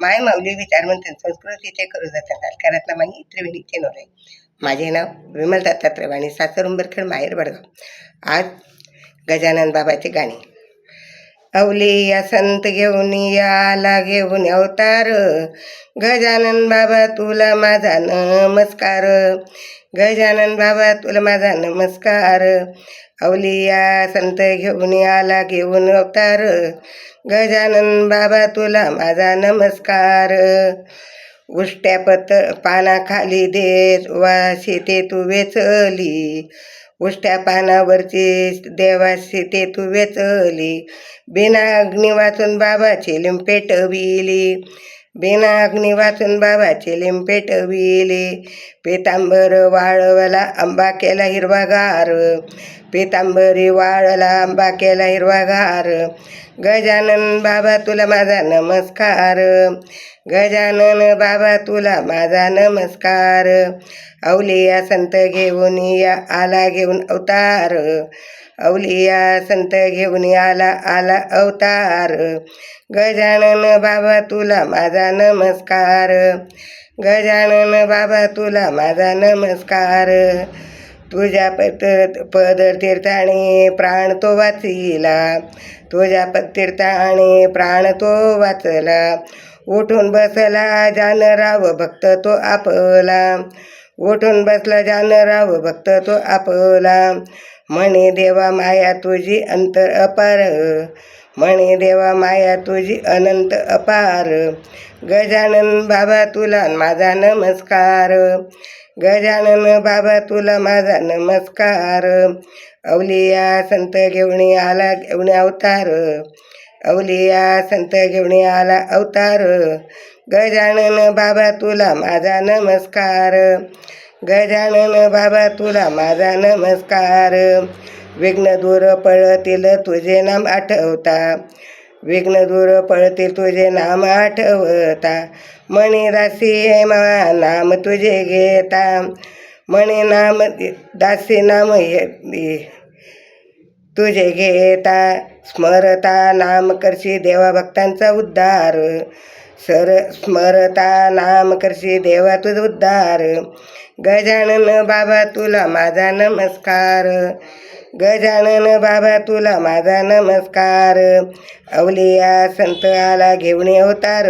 माय माऊली विचार म्हणते संस्कृतीचे करू जातात घरातला माई त्रिवेणीचे नवरे माझे नाव विमल दत्तात्रय आणि सासर उंबरखेड माहेर बडगाव. आज गजानन बाबाचे गाणी. अवली या संत घेऊन या आला घेऊन अवतार. गजानन बाबा तुला माझा नमस्कार. गजानन बाबा तुला माझा नमस्कार. अवली या संत घेऊन आला घेऊन अवतार. गजानन बाबा तुला माझा नमस्कार. उष्ट्या पत पानाखाली देश वाशी ते तू वेचली. उष्ट्या पानावरची देवाशी ते तू वेचली. बिना अग्नी वाचून बाबाची लिंपेट पेटविली बिना अग्नी वाचून बाबाची लिंपेट पेटविली पितांबर वाळवला आंबा केला हिरवागार. पितांबरी वाळला आंबा केला हिरवागार. गजानन बाबा तुला माझा नमस्कार. गजानन बाबा तुला माझा नमस्कार. अवलिया संत घेऊन या आला घेऊन अवतार. अवलिया संत घेऊन आला आला अवतार. गजानन बाबा तुला माझा नमस्कार. गजानन बाबा तुला माझा नमस्कार. तुझ्या पत पदर तीर्थाने प्राण तो वाचिला. तुझ्या तीर्थाने प्राण तो वाचला. उठून बसला जानराव भक्त तो आपला. उठून बसला जानराव भक्त तो आपला. म्हणे देवा माया तुझी अंतर अपार. म्हणे देवा माया तुझी अनंत अपार. गजानन बाबा तुला माझा नमस्कार. गजानन बाबा तुला माझा नमस्कार. अवलिया संत घेऊन आला घेऊन अवतार. अवलिया संत घेऊन आला अवतार. गजानन बाबा तुला माझा नमस्कार. गजानन बाबा तुला माझा नमस्कार. विघ्न दूर पळतील तुझे नाम आठवता. विघ्न दूर पळतील तुझे नाम आठवता. मणी दासी हे मा नाम तुझे घेता. मणी नाम दासी नाम हे तुझे घेता. स्मरता नाम करशी देवा भक्तांचा उद्धार. सर स्मरता नाम करशी देवा तुझ उद्धार. गजानन बाबा तुला माझा नमस्कार. गजानन बाबा तुला माझा नमस्कार. अवलिया संत आला घेऊन अवतार.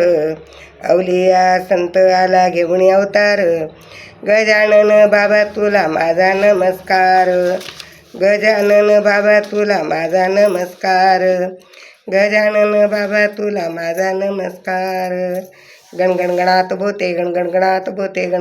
अवलिया संत आला घेऊन अवतार. गजानन बाबा तुला माझा नमस्कार. गजानन बाबा तुला माझा नमस्कार. गजानन बाबा तुला माझा नमस्कार. गणगणगणात बोते गणगणगणात बोते गण